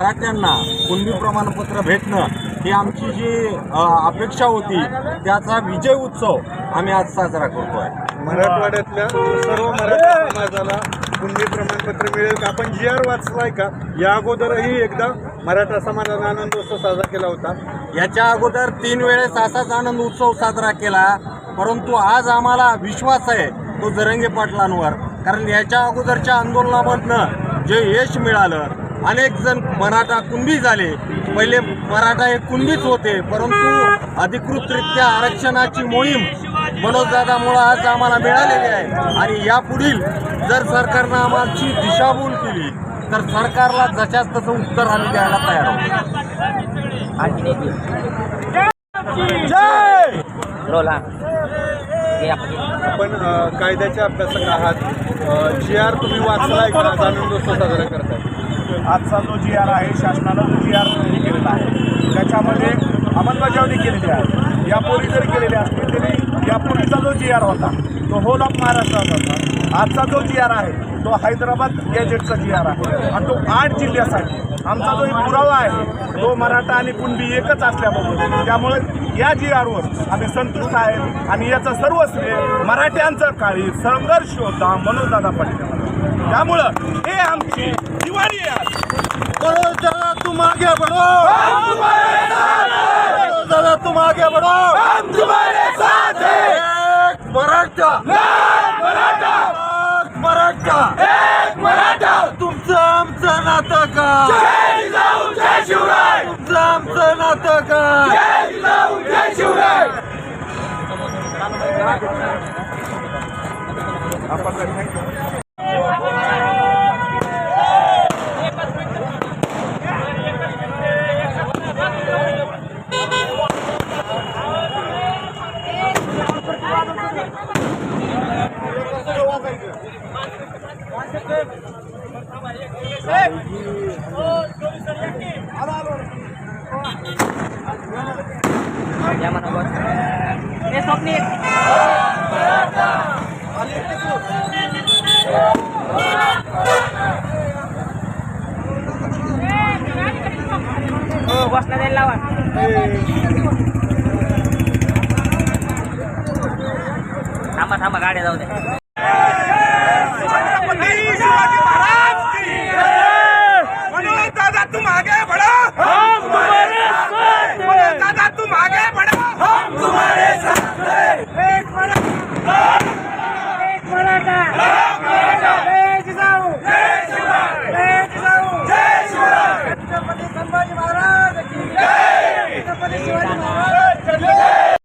मराठ्यांना कुणबी प्रमाणपत्र भेटणं ही आमची जी अपेक्षा होती त्याचा विजय उत्सव आम्ही आज साजरा करतोय. मराठवाड्यातल्या सर्व मराठा समाजाला कुणबी प्रमाणपत्र मिळेल का? आपण जी आर वाचलाय का? या अगोदरही एकदा मराठा समाजाने आनंदोत्सव साजरा केला होता. याच्या अगोदर तीन वेळेस असाच आनंद उत्सव साजरा केला परंतु आज आम्हाला विश्वास आहे तो जरंगे पाटलांवर. कारण याच्या अगोदरच्या आंदोलनामधनं जे यश मिळालं अनेक जण मराठा कुणबी झाले. पहिले मराठा हे कुणबीच होते परंतु अधिकृतरित्या आरक्षणाची मोहीम मनोजदादामुळं आज आम्हाला मिळालेली आहे. आणि यापुढील जर सरकारनं आम्हाची दिशाभूल केली तर सरकारला जशाच तसं उत्तर आम्ही द्यायला तयार आहोत. आपण कायद्याच्या अभ्यासक आहात. जी आर तुम्ही वाचलाय का? जाणून दोस्त साजरा करताय. आजचा जो जी आर आहे शासनानं जो जी आर केलेला आहे. त्याच्यामध्ये अंमलबजावणी केलेली आहे. यापूर्वी जरी केलेली असली तरी यापूर्वीचा जो जी आर होता तो होल ऑफ महाराष्ट्राचा होता. आजचा जो जी आर आहे तो हैदराबाद गॅजेटचा जी आर आहे. आणि तो आठ जिल्ह्यासाठी आमचा जो एक पुरावा आहे तो मराठा आणि कुणबी एकच असल्याबरोबर त्यामुळे या जी आरवर आम्ही संतुष्ट आहे. आणि याचा सर्व श्रेय मराठ्यांचं काळी संघर्ष होता मनोजदादा पाटील. त्यामुळं हे आमची दिवाळी. मनोज दादा हैं तुम आगे बढ़ो हम तुम्हारे साथ हैं एक मराठा. एक मराठा. एक मराठा एक मराठा तुमचं आमचं नातं का जय जाऊ जय शिवराय. तुमचं आमचं नातं का जय जाऊ जय शिवराय या म्हणा बस हे स्वप्नील हो बसला द्यायला लावा थांबा थांबा गाड्या जाऊ द्या